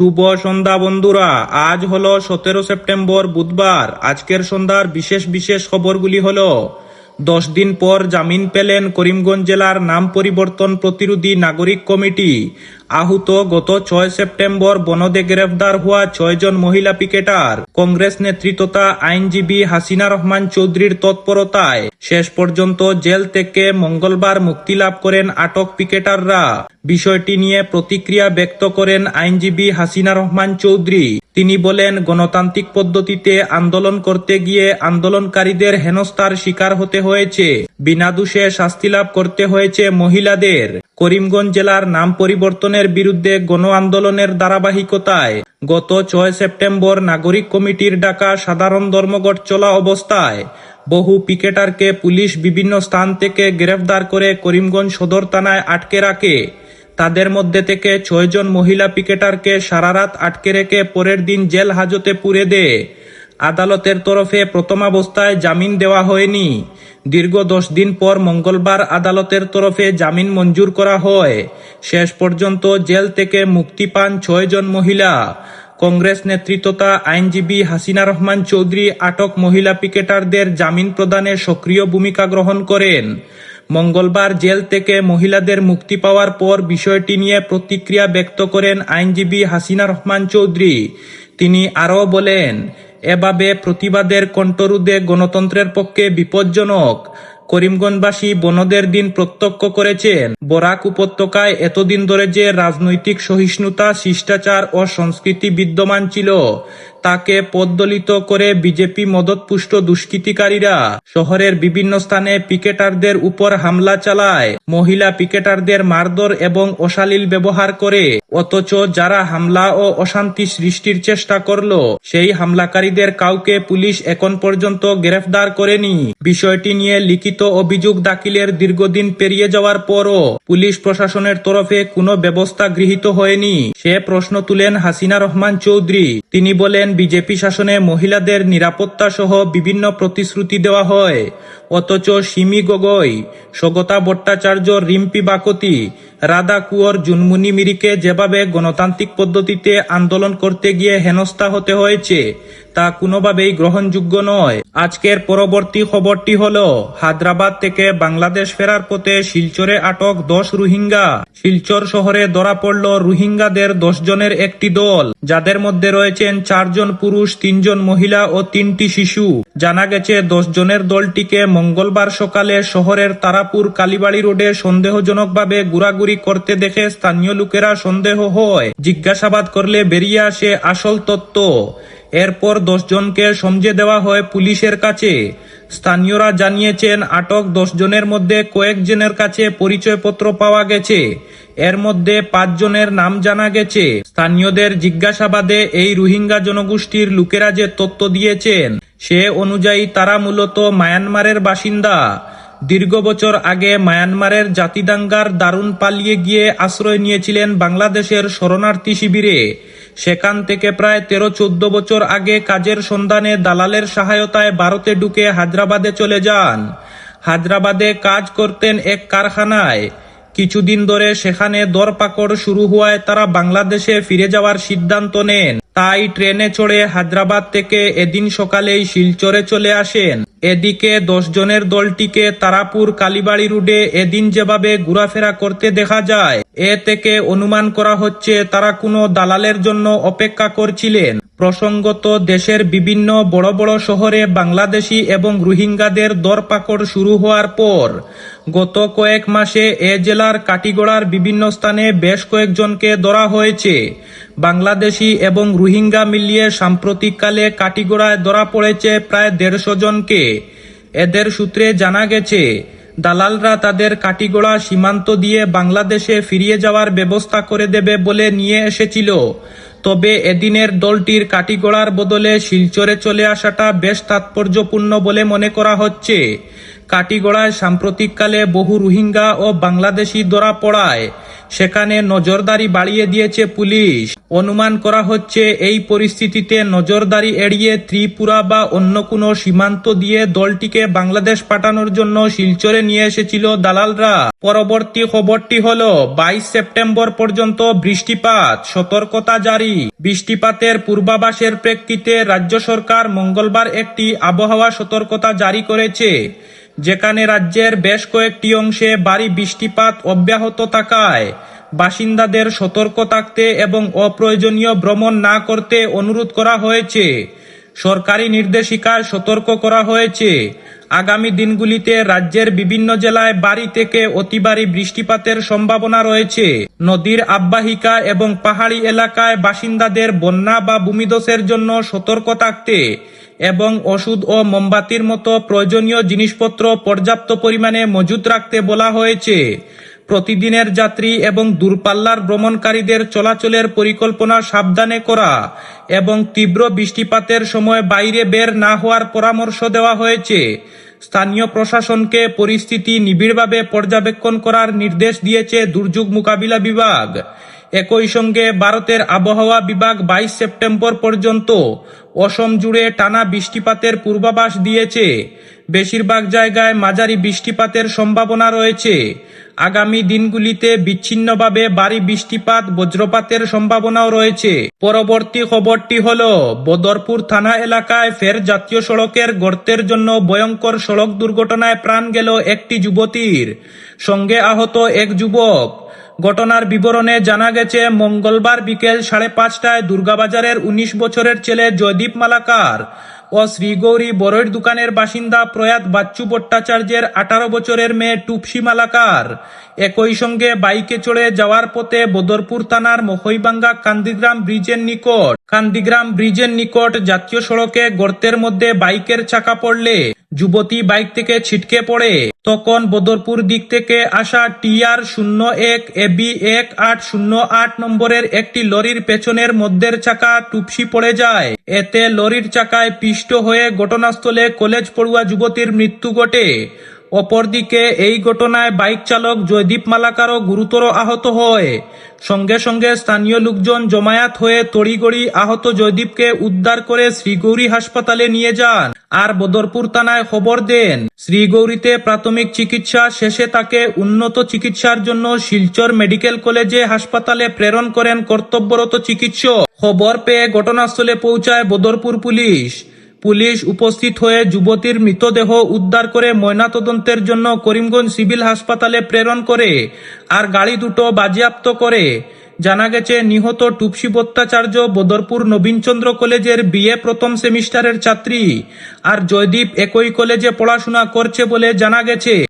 শুভ সন্ধ্যা বন্ধুরা। আজ হলো সতেরো সেপ্টেম্বর, বুধবার। আজকের সন্ধ্যার বিশেষ বিশেষ খবরগুলি হল, দশ দিন পর জামিন পেলেন করিমগঞ্জ জেলার নাম পরিবর্তন প্রতিরোধী নাগরিক কমিটি। আহত গত ছয় সেপ্টেম্বর বনদে গ্রেফতার হওয়া ছয়জন মহিলা পিকেটার। কংগ্রেস নেতৃত্বতা আইনজীবী হাসিনা রহমান চৌধুরীর তৎপরতায় শেষ পর্যন্ত জেল থেকে মঙ্গলবার মুক্তি লাভ করেন আটক পিকেটাররা। বিষয়টি নিয়ে প্রতিক্রিয়া ব্যক্ত করেন আইনজীবী হাসিনা রহমান চৌধুরী। তিনি বলেন, গণতান্ত্রিক পদ্ধতিতে আন্দোলন করতে গিয়ে আন্দোলনকারীদের হেনস্থার শিকার হতে হয়েছে। বিনা দোষে শাস্তি লাভ করতে হয়েছে মহিলাদের। করিমগঞ্জ জেলার নাম পরিবর্তনের বিরুদ্ধে গণ আন্দোলনের ধারাবাহিকতায় গত ছয় সেপ্টেম্বর নাগরিক কমিটির ডাকা সাধারণ ধর্মঘট চলা অবস্থায় বহু পিকেটারকে পুলিশ বিভিন্ন স্থান থেকে গ্রেফতার করে করিমগঞ্জ সদর থানায় আটকে রাখে। তাদের মধ্যে থেকে ছয়জন মহিলা পিকেটারকে সারারাত আটকে রেখে পরের দিন জেল হাজতে পুরে দেয় আদালতের তরফে প্রথমাবস্থায় জামিন দেওয়া হয়নি। দীর্ঘ দশ দিন পর মঙ্গলবার আদালতের তরফে জামিন মঞ্জুর করা হয়। শেষ পর্যন্ত জেল থেকে মুক্তি পান ছয়জন মহিলা। কংগ্রেস নেতৃত্বতা আইনজীবী হাসিনা রহমান চৌধুরী আটক মহিলা পিকেটারদের জামিন প্রদানে সক্রিয় ভূমিকা গ্রহণ করেন। মঙ্গলবার জেল থেকে মহিলাদের মুক্তি পাওয়ার পর বিষয়টি নিয়ে প্রতিক্রিয়া ব্যক্ত করেন আইনজীবী হাসিনা রহমান চৌধুরী। তিনি আরও বলেন, এভাবে প্রতিবাদের কণ্ঠরোধে গণতন্ত্রের পক্ষে বিপজ্জনক। করিমগঞ্জবাসী বনদের দিন প্রত্যক্ষ করেছেন। বরাক উপত্যকায় এতদিন ধরে যে রাজনৈতিক সহিষ্ণুতা, শিষ্টাচার ও সংস্কৃতি বিদ্যমান ছিল তাকে পদ্দলিত করে বিজেপি মদতপুষ্ট দুষ্কৃতিকারীরা শহরের বিভিন্ন স্থানে পিকেটারদের উপর হামলা চালায়। মহিলা পিকেটারদের মারধর এবং অশালীল ব্যবহার করে। অথচ যারা হামলা ও অশান্তি সৃষ্টির চেষ্টা করল, সেই হামলাকারীদের কাউকে পুলিশ এখন পর্যন্ত গ্রেফতার করেনি। বিষয়টি নিয়ে লিখিত অভিযোগ দাখিলের দীর্ঘদিন পেরিয়ে যাওয়ার পরও পুলিশ প্রশাসনের তরফে কোনো ব্যবস্থা গৃহীত হয়নি। সে প্রশ্ন তুলেন হাসিনা রহমান চৌধুরী। তিনি বলেন, বিজেপি শাসনে মহিলাদের নিরাপত্তা সহ বিভিন্ন প্রতিশ্রুতি দেওয়া হয়। অথচ সিমি গগৈ, স্বগতা ভট্টাচার্য, রিম্পি বাকতি রাধা কুয়র জুনমুনি মিরিকে যেভাবে গণতান্ত্রিক পদ্ধতিতে আন্দোলন করতে গিয়ে হেনস্থা হতে হয়েছে, তা কোনোভাবেই গ্রহণযোগ্য নয়। আজকের পরবর্তী খবরটি হল, হায়দ্রাবাদ থেকে বাংলাদেশ ফেরার পথে শিলচরে আটক দশ রোহিঙ্গা। শিলচর শহরে ধরা পড়ল রোহিঙ্গাদের দশ জনের একটি দল, যাদের মধ্যে রয়েছেন চারজন পুরুষ, তিনজন মহিলা ও তিনটি শিশু। জানা গেছে, দশ জনের দলটিকে মঙ্গলবার সকালে শহরের তারাপুর কালীবাড়ি রোডে সন্দেহজনকভাবে ঘোরাঘুরি করতে দেখে স্থানীয় লোকেরা সন্দেহ হয়। জিজ্ঞাসাবাদ করলে বেরিয়ে আসে আসল তত্ত্ব। এরপর দশজনকে সমঝে দেওয়া হয় পুলিশের কাছে। স্থানীয়রা জানিয়েছেন, আটক দশ জনের মধ্যে কয়েকজনের কাছে পরিচয়পত্র পাওয়া গেছে। এর মধ্যে পাঁচজনের নাম জানা গেছে। স্থানীয়দের জিজ্ঞাসাবাদে এই রোহিঙ্গা জনগোষ্ঠীর লোকেরা যে তথ্য দিয়েছেন, সে অনুযায়ী তারা মূলত মায়ানমারের বাসিন্দা। দীর্ঘ বছর আগে মায়ানমারের জাতিদাঙ্গার দারুণ পালিয়ে গিয়ে আশ্রয় নিয়েছিলেন বাংলাদেশের শরণার্থী শিবিরে। সেখান থেকে প্রায় তেরো চোদ্দ বছর আগে কাজের সন্ধানে দালালের সহায়তায় ভারতে ঢুকে হায়দ্রাবাদে চলে যান। হায়দ্রাবাদে কাজ করতেন এক কারখানায়। কিছুদিন ধরে সেখানে দরপাকড় শুরু হওয়ায় তারা বাংলাদেশে ফিরে যাওয়ার সিদ্ধান্ত নেন। তাই ট্রেনে চড়ে হায়দ্রাবাদ থেকে এদিন সকালেই শিলচরে চলে আসেন। এদিকে দশ জনের দলটিকে তারাপুর কালীবাড়ি রোডে এদিন যেভাবে ঘোরাফেরা করতে দেখা যায়, এ থেকে অনুমান করা হচ্ছে তারা কোনো দালালের জন্য অপেক্ষা করছিলেন। প্রসঙ্গত, দেশের বিভিন্ন বড় বড় শহরে বাংলাদেশি এবং রোহিঙ্গাদের দরপাকড় শুরু হওয়ার পর গত কয়েক মাসে এ জেলার কাটিগড়ার বিভিন্ন স্থানে বেশ কয়েকজনকে ধরা হয়েছে। বাংলাদেশি এবং রোহিঙ্গা মিলিয়ে সাম্প্রতিককালে কাটিগড়ায় ধরা পড়েছে প্রায় দেড়শো জনকে। এদের সূত্রে জানা গেছে, দালালরা তাদের কাটিগড়া সীমান্ত দিয়ে বাংলাদেশে ফিরিয়ে যাওয়ার ব্যবস্থা করে দেবে বলে নিয়ে এসেছিল। তবে এদিনের দলটির কাটিগড়ার বদলে শিলচরে চলে আসাটা বেশ তাৎপর্যপূর্ণ বলে মনে করা হচ্ছে। কাটিগড়ায় সাম্প্রতিককালে বহু রোহিঙ্গা ও বাংলাদেশি ধরা পড়ায়। সেখানে নজরদারি বাড়িয়ে দিয়েছে পুলিশ। অনুমান করা হচ্ছে এই পরিস্থিতিতে নজরদারি এড়িয়ে ত্রিপুরা বা অন্য কোনো সীমান্ত দিয়ে দলটিকে বাংলাদেশ পাঠানোর জন্য শিলচরে নিয়ে এসেছিল দালালরা। পরবর্তী খবরটি হল, বাইশ সেপ্টেম্বর পর্যন্ত বৃষ্টিপাত, সতর্কতা জারি। বৃষ্টিপাতের পূর্বাভাসের প্রেক্ষিতে রাজ্য সরকার মঙ্গলবার একটি আবহাওয়া সতর্কতা জারি করেছে। যেখানে রাজ্যের বেশ কয়েকটি অংশে ভারী বৃষ্টিপাত অব্যাহত থাকায় বাসিন্দাদের সতর্ক থাকতে এবং অপ্রয়োজনীয় ভ্রমণ না করতে অনুরোধ করা হয়েছে। সরকারি নির্দেশিকায় সতর্ক করা হয়েছে। আগামী দিনগুলিতে রাজ্যের বিভিন্ন জেলায় বাড়ি থেকে অতি ভারী বৃষ্টিপাতের সম্ভাবনা রয়েছে। নদীর আবাহিকা এবং পাহাড়ি এলাকায় বাসিন্দাদের বন্যা বা ভূমিধসের জন্য সতর্ক থাকতে এবং ওষুধ ও মোমবাতির মতো প্রয়োজনীয় জিনিসপত্র পর্যাপ্ত পরিমাণে মজুত রাখতে বলা হয়েছে। প্রতিদিনের যাত্রী এবং দূরপাল্লার ভ্রমণকারীদের চলাচলের পরিকল্পনা সাবধানে করা এবং তীব্র বৃষ্টিপাতের সময় বাইরে বের না হওয়ার পরামর্শ দেওয়া হয়েছে। স্থানীয় প্রশাসনকে পরিস্থিতি নিবিড়ভাবে পর্যবেক্ষণ করার নির্দেশ দিয়েছে দুর্যোগ মোকাবিলা বিভাগ। একই সঙ্গে ভারতের আবহাওয়া বিভাগ বাইশ সেপ্টেম্বর পর্যন্ত অসম জুড়ে টানা বৃষ্টিপাতের পূর্বাভাস দিয়েছে। বেশিরভাগ জায়গায় মাঝারি বৃষ্টিপাতের সম্ভাবনা রয়েছে। আগামী দিনগুলিতে বিচ্ছিন্নভাবে ভারী বৃষ্টিপাত, বজ্রপাতের সম্ভাবনাও রয়েছে। পরবর্তী খবরটি হল, বদরপুর থানা এলাকায় ফের জাতীয় সড়কের গর্তের জন্য ভয়ঙ্কর সড়ক দুর্ঘটনায় প্রাণ গেল একটি যুবতীর। সঙ্গে আহত এক যুবক। ঘটনার বিবরণে জানা গেছে, মঙ্গলবার বিকেল সাড়ে পাঁচটায় দুর্গাবাজারের উনিশ বছরের ছেলে জয়দীপ মালাকার ও শ্রীগৌরী বড়ইর দোকানের বাসিন্দা প্রয়াত বাচ্চু ভট্টাচার্যের আঠারো বছরের মেয়ে টুপসি মালাকার একই সঙ্গে বাইকে চড়ে যাওয়ার পথে বদরপুর থানার মহইবাঙ্গা কান্দিগ্রাম ব্রিজের নিকট, কান্দিগ্রাম ব্রিজের নিকট জাতীয় সড়কে গর্তের মধ্যে বাইকের চাকা পড়লে যুবতী বাইক থেকে ছিটকে পড়ে। তখন বদরপুর দিক থেকে আসা টিআর শূন্য এক এবি এক আট শূন্য আট নম্বরের একটি লরির পেছনের মধ্যের চাকা টুপসি পড়ে যায়। এতে লরির চাকায় পিষ্ট হয়ে ঘটনাস্থলে কলেজ পড়ুয়া যুবতীর মৃত্যু ঘটে। অপরদিকে এই ঘটনায় বাইক চালক জয়দীপ মালাকারও গুরুতর আহত হয়। সঙ্গে সঙ্গে স্থানীয় লোকজন জমায়াত হয়ে তড়িগড়ি আহত জয়দীপকে উদ্ধার করে শ্রীগৌরী হাসপাতালে নিয়ে যান আর বদরপুর থানায় খবর দেন। শ্রীগৌরীতে প্রাথমিক চিকিৎসা শেষে তাকে উন্নত চিকিৎসার জন্য শিলচর মেডিকেল কলেজে হাসপাতালে প্রেরণ করেন কর্তব্যরত চিকিৎসক। খবর পেয়ে ঘটনাস্থলে পৌঁছায় বদরপুর পুলিশ। পুলিশ উপস্থিত হয়ে যুবতীর মৃতদেহ উদ্ধার করে ময়নাতদন্তের জন্য করিমগঞ্জ সিভিল হাসপাতালে প্রেরণ করে আর গাড়ি দুটো বাজেয়াপ্ত করে। জানা গেছে, নিহত টুপসি ভট্টাচার্য বদরপুর নবীনচন্দ্র কলেজের বিএ প্রথম সেমিস্টারের ছাত্রী আর জয়দীপ একই কলেজে পড়াশোনা করছে বলে জানা গেছে।